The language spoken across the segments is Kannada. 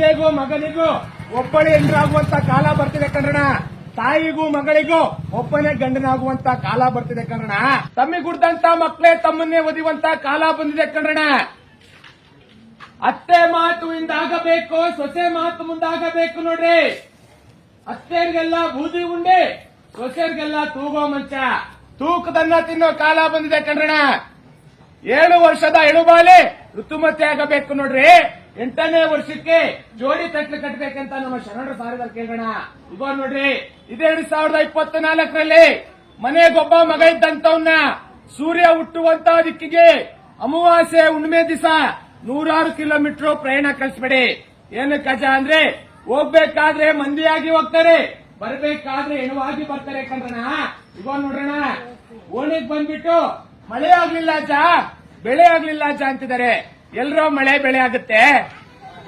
ತಂದೆಗೂ ಮಗನಿಗೂ ಒಬ್ಬಳೆ ಹೆಂಡ್ರಾಗುವಂತ ಕಾಲ ಬರ್ತಿದೆ ಕಣ್ರಣ ತಾಯಿಗೂ ಮಗಳಿಗೂ ಒಬ್ಬನೇ ಗಂಡನಾಗುವಂತ ಕಾಲ ಬರ್ತಿದೆ ಕಣ್ರಣ ತಮ್ಮಿಗುಡ್ದಂತ ಮಕ್ಕಳೇ ತಮ್ಮನ್ನೇ ಒದಿಯುವಂತ ಕಾಲ ಬಂದಿದೆ ಕಣ್ರಣ ಅತ್ತೆ ಮಾತು ಇಂದಾಗಬೇಕು, ಸೊಸೆ ಮಾತು ಮುಂದಾಗಬೇಕು ನೋಡ್ರಿ. ಅತ್ತೆಯರಿಗೆಲ್ಲ ಬೂದಿ ಉಂಡೆ ಸೊಸೆಯರಿಗೆಲ್ಲ ತೂಗೋ ಮಂಚ. ತೂಕದನ್ನ ತಿನ್ನೋ ಕಾಲ ಬಂದಿದೆ ಕಣ್ರಣ ಏಳು ವರ್ಷದ ಎಳುಬಾಲೆ ಋತುಮತಿ ಆಗಬೇಕು ನೋಡ್ರಿ. ಎಂಟನೇ ವರ್ಷಕ್ಕೆ ಜೋಡಿ ತಟ್ಲು ಕಟ್ಟಬೇಕಂತ ನಮ್ಮ ಶರಣರು ಸಾರಿದಾರ ಕೇಳೋಣ ಇವಾಗ ನೋಡ್ರಿ, ಇದೇ ಎರಡ್ ಸಾವಿರದ ಇಪ್ಪತ್ತ ನಾಲ್ಕರಲ್ಲಿ ಮನೆಗೊಬ್ಬ ಮಗ ಇದ್ದಂತವನ್ನ ಸೂರ್ಯ ಹುಟ್ಟುವಂತ ದಿಕ್ಕಿಗೆ ಅಮಾವಾಸ್ಯೆ ಹುಣ್ಣಿಮೆ ದಿವಸ ನೂರಾರು ಕಿಲೋಮೀಟರ್ ಪ್ರಯಾಣ ಕಳಿಸ್ಬೇಡಿ. ಏನು ಕಜ ಅಂದ್ರೆ, ಹೋಗ್ಬೇಕಾದ್ರೆ ಮಂದಿಯಾಗಿ ಹೋಗ್ತಾರೆ, ಬರ್ಬೇಕಾದ್ರೆ ಹೆಣವಾಗಿ ಬರ್ತಾರೆ ಕಣ್ರಣ ಇವಾಗ ನೋಡ್ರಣ ಓಣಿಗೆ ಬಂದ್ಬಿಟ್ಟು ಮಳೆ ಆಗ್ಲಿಲ್ಲ ಅಜ್ಜ, ಬೆಳೆ ಆಗ್ಲಿಲ್ಲ ಅಜ್ಜ ಅಂತಿದ್ದಾರೆ. ಎಲ್ರೋ ಮಳೆ ಬೆಳೆ ಆಗುತ್ತೆ.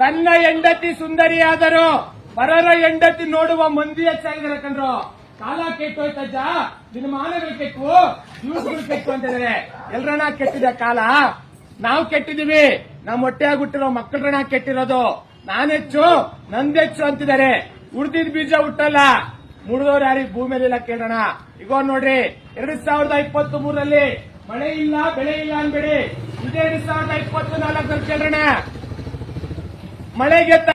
ತನ್ನ ಹೆಂಡತಿ ಸುಂದರಿಯಾದರು ಪರರ ಹೆಂಡತಿ ನೋಡುವ ಮಂದಿ ಹೆಚ್ಚಾಗಿದ್ದಾರೆ ಕಣ್ರು. ಕಾಲ ಕೆಟ್ಟೋಯ್ತಜ್ಜ ದಿನಮಾನಗಳು ಕೆಟ್ಟು ದಿವಸಗಳು ಕೆಟ್ಟು ಅಂತಿದ್ದಾರೆ ಎಲ್ರಣ ಕೆಟ್ಟಿದೆ ಕಾಲ? ನಾವು ಕೆಟ್ಟಿದೀವಿ ನಮ್ಮ ಹೊಟ್ಟೆ ಆಗ್ಬಿಟ್ಟಿರೋ ಮಕ್ಕಳರಣ ಕೆಟ್ಟಿರೋದು ನಾನೆಚ್ಚು ನಂದೆಚ್ಚು ಅಂತಿದ್ದಾರೆ. ಉಳ್ದಿದ್ ಬೀಜ ಹುಟ್ಟಲ್ಲ. ಮುಡಿದವ್ರು ಯಾರಿಗೆ ಭೂಮಿಯಲ್ಲಿಲ್ಲ ಕೇಳೋಣ ಈಗ ನೋಡ್ರಿ, ಎರಡ್ ಸಾವಿರದ ಇಪ್ಪತ್ತ್ ಮೂರಲ್ಲಿ ಮಳೆ ಇಲ್ಲ, ಬೆಳೆ ಇಲ್ಲ ಅನ್ಬೇಡಿ. ಇದೇ ಸಾವಿರದ ಇಪ್ಪತ್ತು ನಾಲ್ಕು ಕೇಳೋಣ ಮಳೆಗೆ